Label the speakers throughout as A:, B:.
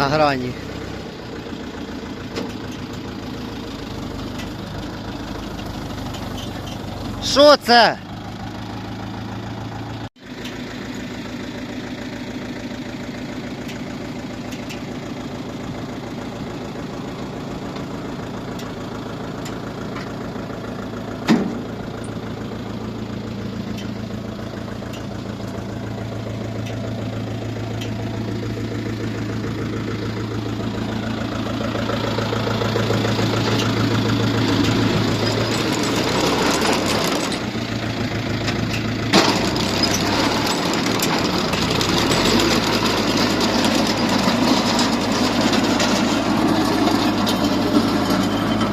A: на грані. Що це?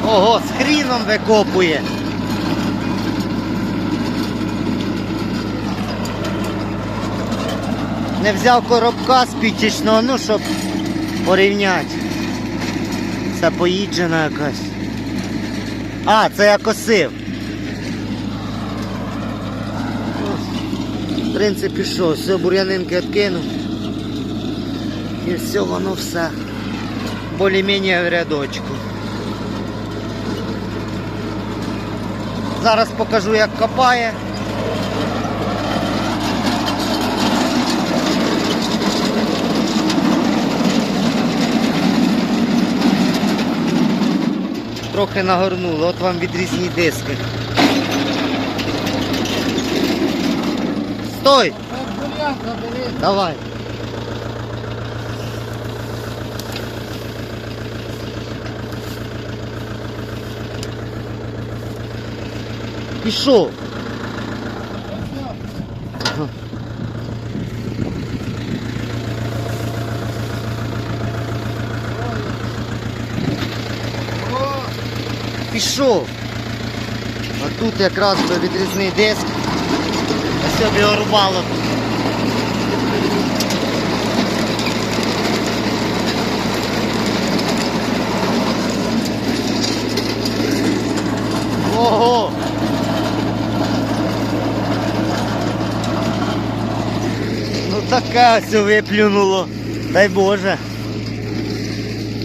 A: Ого, з викопує. Не взяв коробка спічечного, ну щоб порівняти. Це поїджена якась. А, це я косив. В принципі, що, все, бур'янинки відкинув. І все, воно все. Більш-менш в рядочку. Зараз покажу, як копає. Трохи нагорнуло, от вам відрізні диски. Стой! Давай. Пішов. Пішов. А тут якраз відрізний диск. А рубало орвало. Ого! Ну все виплюнуло. Дай Боже.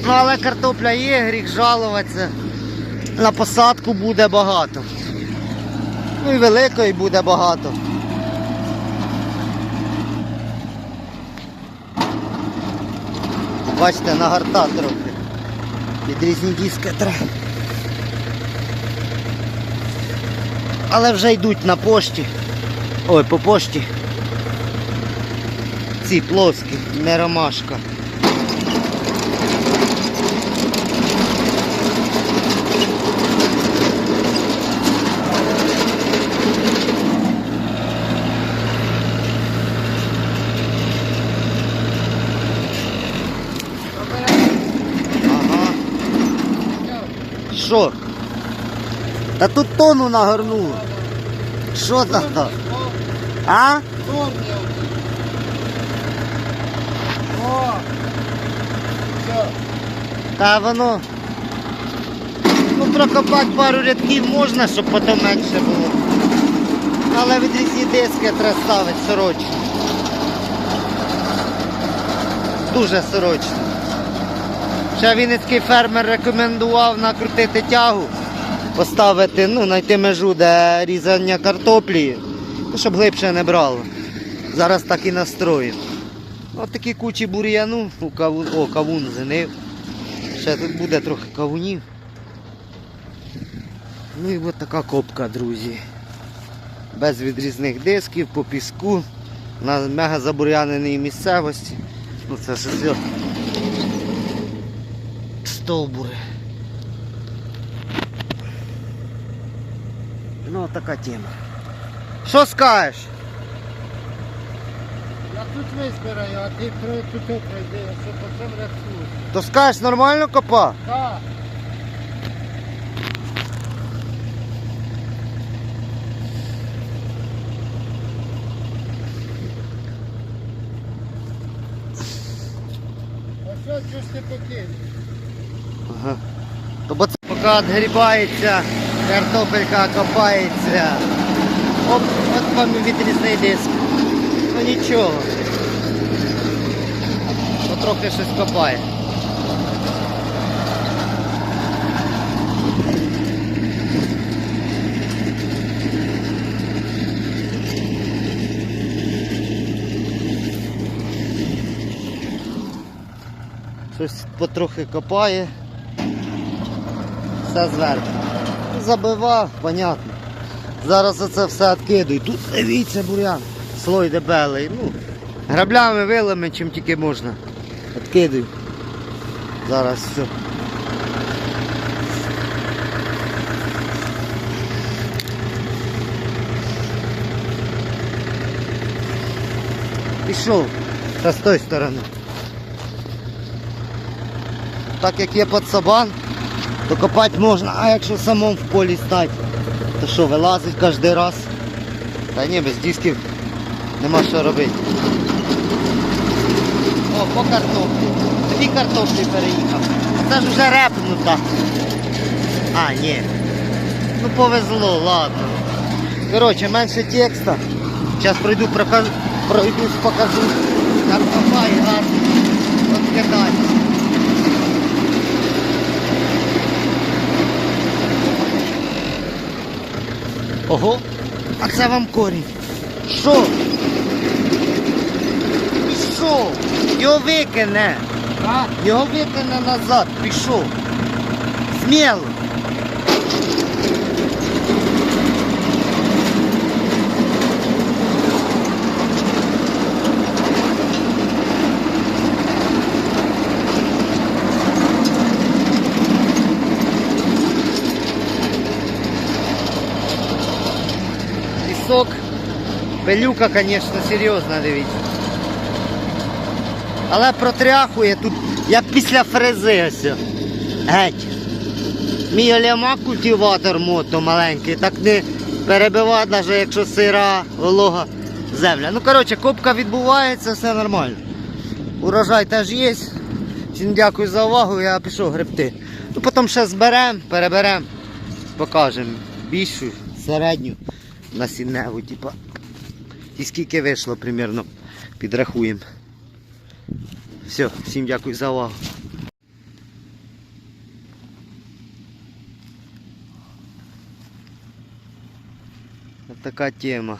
A: Ну але картопля є, гріх жалуватися. На посадку буде багато. Ну і великої буде багато. Бачите, нагарта трохи. Відрізні диски треба. Але вже йдуть на пошті. Ой, по пошті. Ці плоскі, не ромашка. Що? Та тут тону нагорнуло. Що там? А? Та воно. Ну прокопати пару рядків можна, щоб потім менше було. Але відрізні диски треба ставити сорочно. Дуже сорочно. Ще вінницький фермер рекомендував накрутити тягу, поставити, ну, знайти межу, де різання картоплі, щоб глибше не брало. Зараз так і настроїв. Ось такі кучі бур'яну, кавун, о, кавун зинив. Ще тут буде трохи кавунів. Ну і от така копка, друзі. Без відрізних дисків, по піску, на мега забур'яненій місцевості. Ну це все. Стовбури. Ну така тема. Що скажеш?
B: Я тут визбираю, а ти тут пройди, що по цьому рядку.
A: То скажеш, нормально копа?
B: Так. А що ж ти покинь?
A: Ага. То бо це поки відгрібається, картопелька копається. Оп, от вам відрізний диск. Ну нічого трохи щось копає. Щось потрохи копає, все зверху. забива понятно. Зараз оце все відкидую. Тут дивіться, бурян, слой дебелий. Ну, Граблями, вилами, чим тільки можна. Відкидую. Зараз все. Пішов. Та з тої сторони. Так як є подсобан, то копати можна, а якщо самому в полі стати, то що, вилазить кожен раз. Та ні, без дисків нема що робити. О, по картоплі. Дві картоплі переїхав. Це ж вже репнута. А, ні. Ну повезло, ладно. Коротше, менше текста. Зараз пройду, прокажу, пройдусь, покажу. Як копає гарно. От кидать. Ого, а це вам корінь. Що? Що? Його викине.
B: А?
A: Його викине назад, пішов. Сміло. Пісок. Пилюка, звісно, серйозна, дивіться. Але протряхує тут, як після фрези ось. Геть. Мій олямак культиватор мото маленький, так не перебиває, навіть якщо сира, волога земля. Ну, коротше, копка відбувається, все нормально. Урожай теж є. Всім дякую за увагу, я пішов гребти. Ну, потім ще зберемо, переберемо, покажемо більшу, середню, насінневу, типа. І скільки вийшло примерно, підрахуємо. Все, всім дякую за увагу. Ось така тема.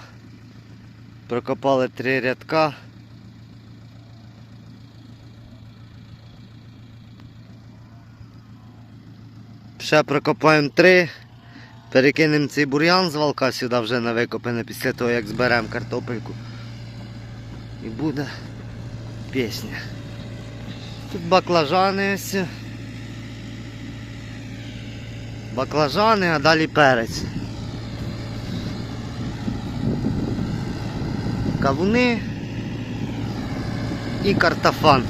A: Прокопали три рядка. Ще прокопаємо три. Перекинемо цей бур'ян з валка сюди вже на викопане після того, як зберемо картопельку. І буде пісня. Тут баклажани ось. Баклажани, а далі перець. Кавуни і картофан.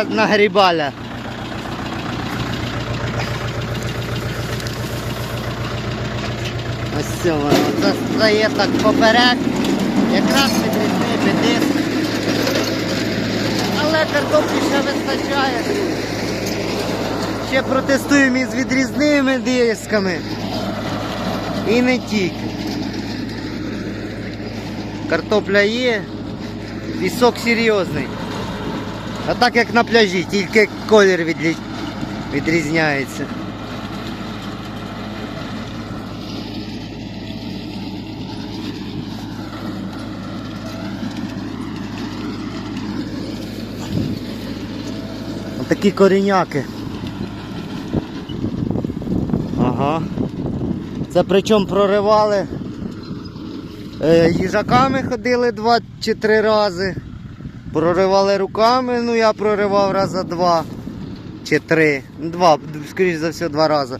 A: Ляля нагрібаля. Ось все воно. Це стає так поперек. Якраз підрізний диск. Але картоплі ще вистачає. Ще протестуємо із відрізними дисками. І не тільки. Картопля є. Пісок серйозний. А так як на пляжі, тільки колір відлі... відрізняється. Отакі коріняки. Ага. Це причому проривали. Е, їжаками ходили два чи три рази. Проривали руками, ну я проривав раза два чи три. Ну, Два, скоріш за все, два рази.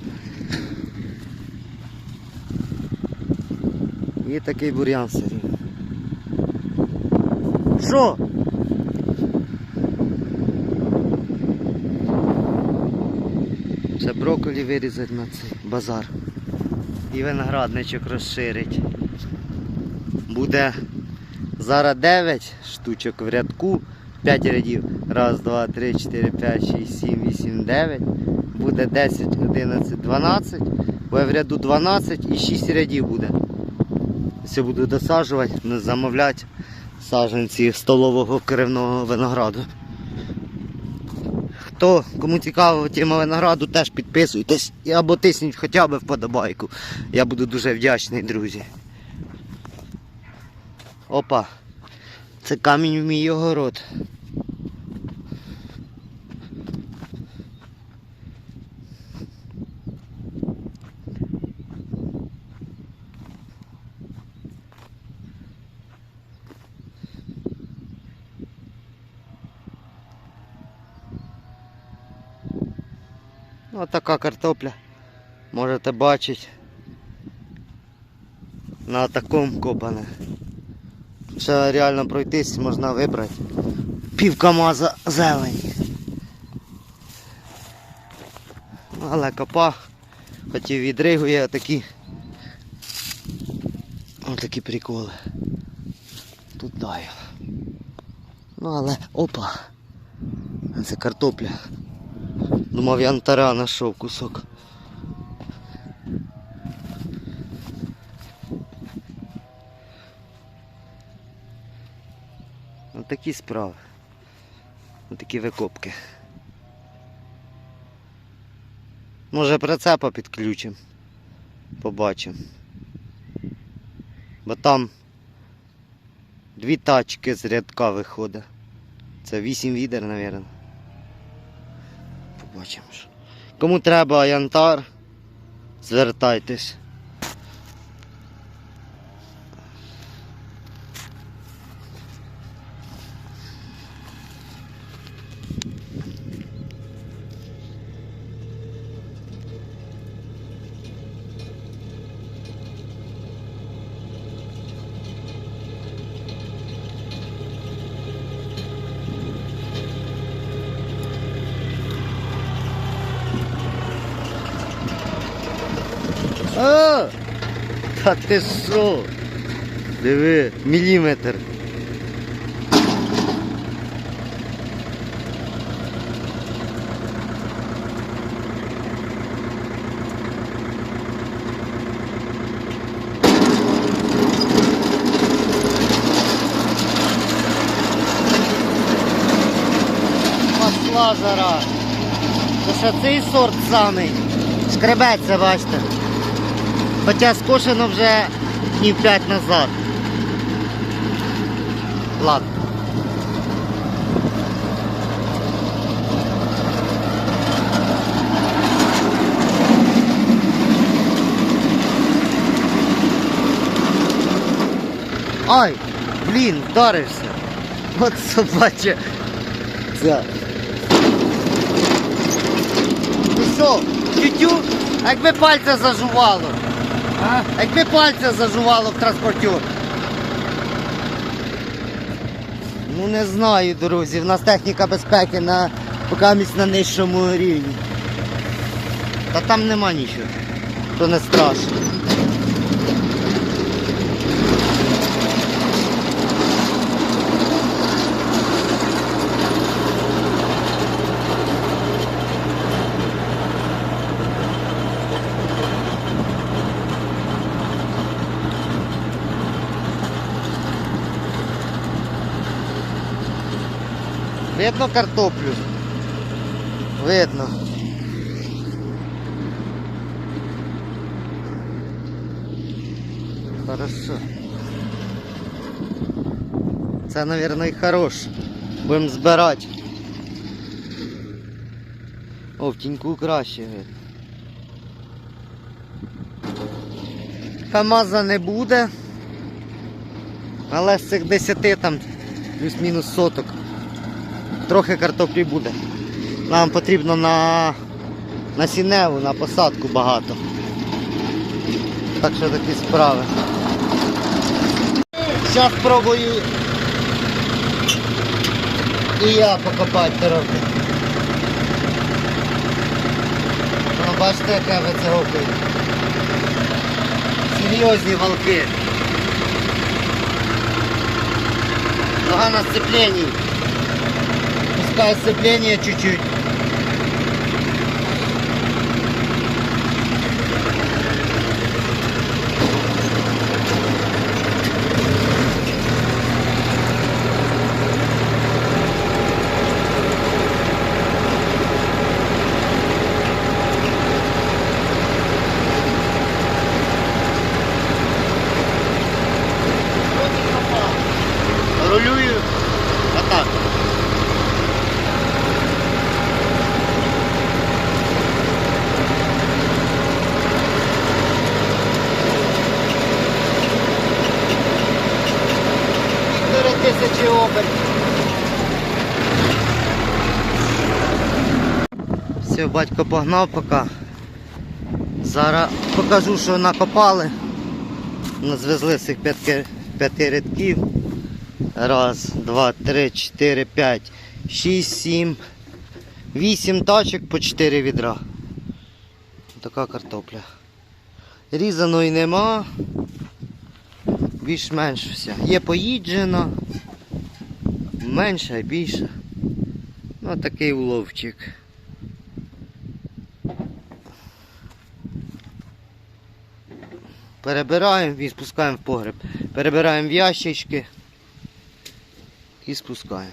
A: І такий бур'ян все. Що? Ще брокколі вирізати на цей базар. І виноградничок розширить. Буде зараз 9 штучок в рядку, 5 рядів. Раз, два, три, чотири, п'ять, шість, сім, вісім, дев'ять. Буде 10, 11, 12. Буде в ряду 12 і 6 рядів буде. Все буду досаджувати, замовляти саджанці столового кривного винограду. Хто кому цікава тема винограду, теж підписуйтесь або тисніть хоча б вподобайку. Я буду дуже вдячний, друзі. Опа. Це камінь в мій огород. Ну, така картопля. Можете бачити. На такому копане. Ще реально пройтись можна вибрати. Пів КАМАЗа зелені. Ну, Але копа, хоч і відригує такі. Отакі приколи. Тут даю. Ну але опа. Це картопля. Думав, я антара кусок. Такі справи. Ось такі викопки. Може прицепа підключимо. Побачимо. Бо там дві тачки з рядка виходить. Це вісім відер, мабуть. Побачимо. Кому треба янтар, звертайтесь. О! Та ти що? Диви, міліметр. Масла жара. Це цей сорт самий. Шкребеться, бачите. Хоча скошено вже днів 5 назад. Ладно. Ай, блін, вдарився. От собача. Це. Ну що, тютю, якби пальця зажувало.
B: А?
A: Якби пальця зажувало в транспортер. Ну не знаю, друзі. В нас техніка безпеки на покамість на нижчому рівні. Та там нема нічого. То не страшно. Видно картоплю? Видно. Хорошо. Це, мабуть, і хорош. Будемо збирати. О, в тіньку краще видно. Камаза не буде. Але з цих 10 там плюс-мінус соток трохи картоплі буде. Нам потрібно на, на сіневу, на посадку багато. Так що такі справи. Зараз спробую і я покопати трохи. Ну, бачите, яке ви це робите. Серйозні валки. На сцепленні. Опускаю сцепление чуть-чуть. Батько погнав поки. Зараз покажу, що накопали. Назвезли цих п'яти, рядків. Раз, два, три, чотири, п'ять, шість, сім, вісім тачок по чотири відра. Така картопля. Різаної нема. Більш-менш все. Є поїджена. Менше, більше. Ну такий уловчик. Перебираємо і спускаємо в погреб. Перебираємо в ящички і спускаємо.